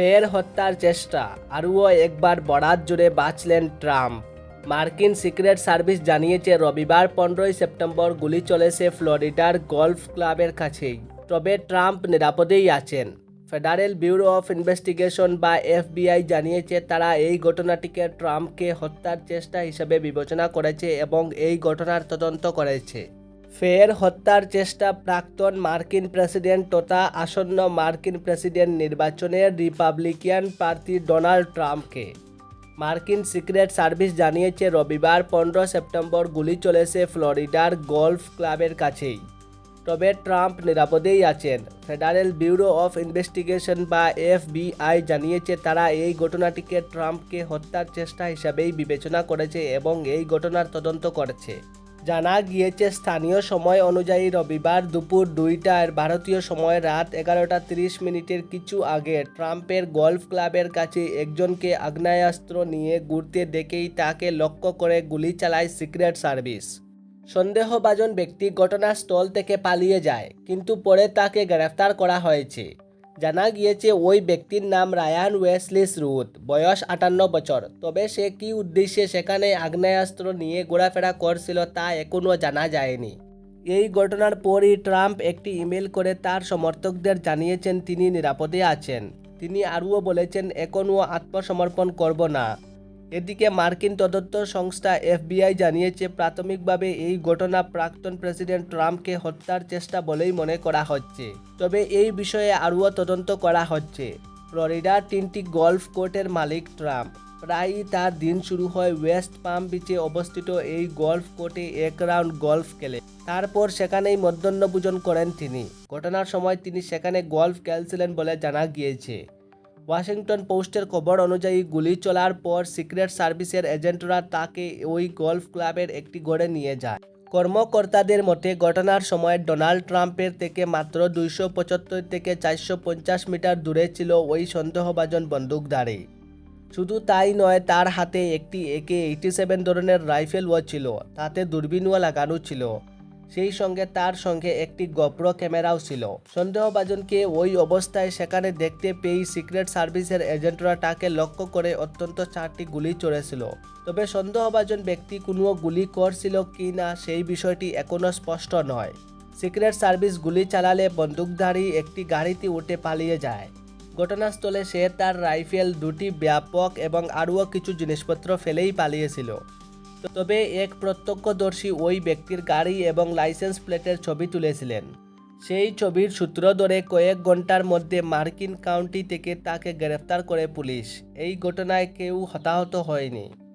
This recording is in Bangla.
ফের হত্যার চেষ্টা। আরও একবার বরাত জুড়ে বাঁচলেন ট্রাম্প। মার্কিন সিক্রেট সার্ভিস জানিয়েছে, রবিবার পনেরোই সেপ্টেম্বর গুলি চলেছে ফ্লোরিডার গলফ ক্লাবের কাছেই। তবে ট্রাম্প নিরাপদেই আছেন। ফেডারেল ব্যুরো অফ ইনভেস্টিগেশন বা এফবিআই জানিয়েছে, তারা এই ঘটনাটিকে ট্রাম্পকে হত্যার চেষ্টা হিসেবে বিবেচনা করেছে এবং এই ঘটনার তদন্ত করেছে। ফের হত্যার চেষ্টা প্রাক্তন মার্কিন প্রেসিডেন্ট তথা আসন্ন মার্কিন প্রেসিডেন্ট নির্বাচনের রিপাবলিকান প্রার্থী ডোনাল্ড ট্রাম্পকে। মার্কিন সিক্রেট সার্ভিস জানিয়েছে, রবিবার পনেরো সেপ্টেম্বর গুলি চলেছে ফ্লোরিডার গলফ ক্লাবের কাছেই। তবে ট্রাম্প নিরাপদেই আছেন। ফেডারেল ব্যুরো অফ ইনভেস্টিগেশন বা এফবিআই জানিয়েছে, তারা এই ঘটনাটিকে ট্রাম্পকে হত্যার চেষ্টা হিসাবেই বিবেচনা করেছে এবং এই ঘটনার তদন্ত করেছে। জানা গিয়েছে, স্থানীয় সময় অনুযায়ী রবিবার দুপুর দুইটার ভারতীয় সময় রাত এগারোটা তিরিশ মিনিটের কিছু আগে ট্রাম্পের গলফ ক্লাবের কাছে একজনকে আগ্নেয়াস্ত্র নিয়ে ঘুরতে দেখেই তাকে লক্ষ্য করে গুলি চালায় সিক্রেট সার্ভিস। সন্দেহভাজন ব্যক্তি ঘটনাস্থল থেকে পালিয়ে যায়, কিন্তু পরে তাকে গ্রেফতার করা হয়েছে। জানা গিয়েছে, ওই ব্যক্তির নাম রায়ান ওয়েসলিস রুথ বয়স আটান্ন বছর। তবে সে কি উদ্দেশ্যে সেখানে আগ্নেয়াস্ত্র নিয়ে ঘোরাফেরা করছিল তা এখনও জানা যায়নি। এই ঘটনার পরই ট্রাম্প একটি ইমেল করে তার সমর্থকদের জানিয়েছেন, তিনি নিরাপদে আছেন। তিনি আরও বলেছেন, এখনও আত্মসমর্পণ করব না। এদিকে মার্কিন তদন্ত সংস্থা এফবিআই জানিয়েছে, প্রাথমিকভাবে এই ঘটনা প্রাক্তন প্রেসিডেন্ট ট্রাম্পকে হত্যার চেষ্টা বলেই মনে করা হচ্ছে। তবে এই বিষয়ে আরও তদন্ত করা হচ্ছে। ফ্লোরিডার তিনটি গলফ কোর্টের মালিক ট্রাম্প। প্রায়ই তার দিন শুরু হয় ওয়েস্ট পাম বিচে অবস্থিত এই গলফ কোর্টে এক রাউন্ড গলফ খেলে। তারপর সেখানেই মধ্যাহ্নভোজন করেন তিনি। ঘটনার সময় তিনি সেখানে গলফ খেলছিলেন বলে জানা গিয়েছে। ওয়াশিংটন পোস্টের খবর অনুযায়ী গুলি চলার পর সিক্রেট সার্ভিসের এজেন্টরা তাকে ওই গলফ ক্লাবের একটি গড়ে নিয়ে যায়। কর্মকর্তাদের মতে, ঘটনার সময় ডোনাল্ড ট্রাম্পের থেকে মাত্র দুইশো পঁচাত্তর থেকে চারশো পঞ্চাশ মিটার দূরে ছিল ওই সন্দেহভাজন বন্দুকধারী। শুধু তাই নয়, তার হাতে একটি একে এইটি সেভেন ধরনের রাইফেলও ছিল। তাতে দূরবীনও লাগানো ছিল। সেই সঙ্গে তার সঙ্গে একটি গোপ্র ক্যামেরাও ছিল। সন্দেহভাজনকে ওই অবস্থায় সেখানে দেখতে পেয়েই সিক্রেট সার্ভিসের এজেন্টরা তাকে লক্ষ্য করে অত্যন্ত চারটি গুলি চড়েছিল। তবে সন্দেহভাজন ব্যক্তি কোনো গুলি করছিল কি না সেই বিষয়টি এখনও স্পষ্ট নয়। সিক্রেট সার্ভিস গুলি চালালে বন্দুকধারী একটি গাড়িতে উঠে পালিয়ে যায়। ঘটনাস্থলে সে তার রাইফেল দুটি ব্যাপক এবং আরও কিছু জিনিসপত্র ফেলেই পালিয়েছিল। তবে এক প্রত্যক্ষদর্শী ওই ব্যক্তির গাড়ি এবং লাইসেন্স প্লেটের ছবি তুলেছিলেন। সেই ছবির সূত্র ধরে কয়েক ঘণ্টার মধ্যে মার্কিন কাউন্টি থেকে তাকে গ্রেফতার করে পুলিশ। এই ঘটনায় কেউ হতাহত হয়নি।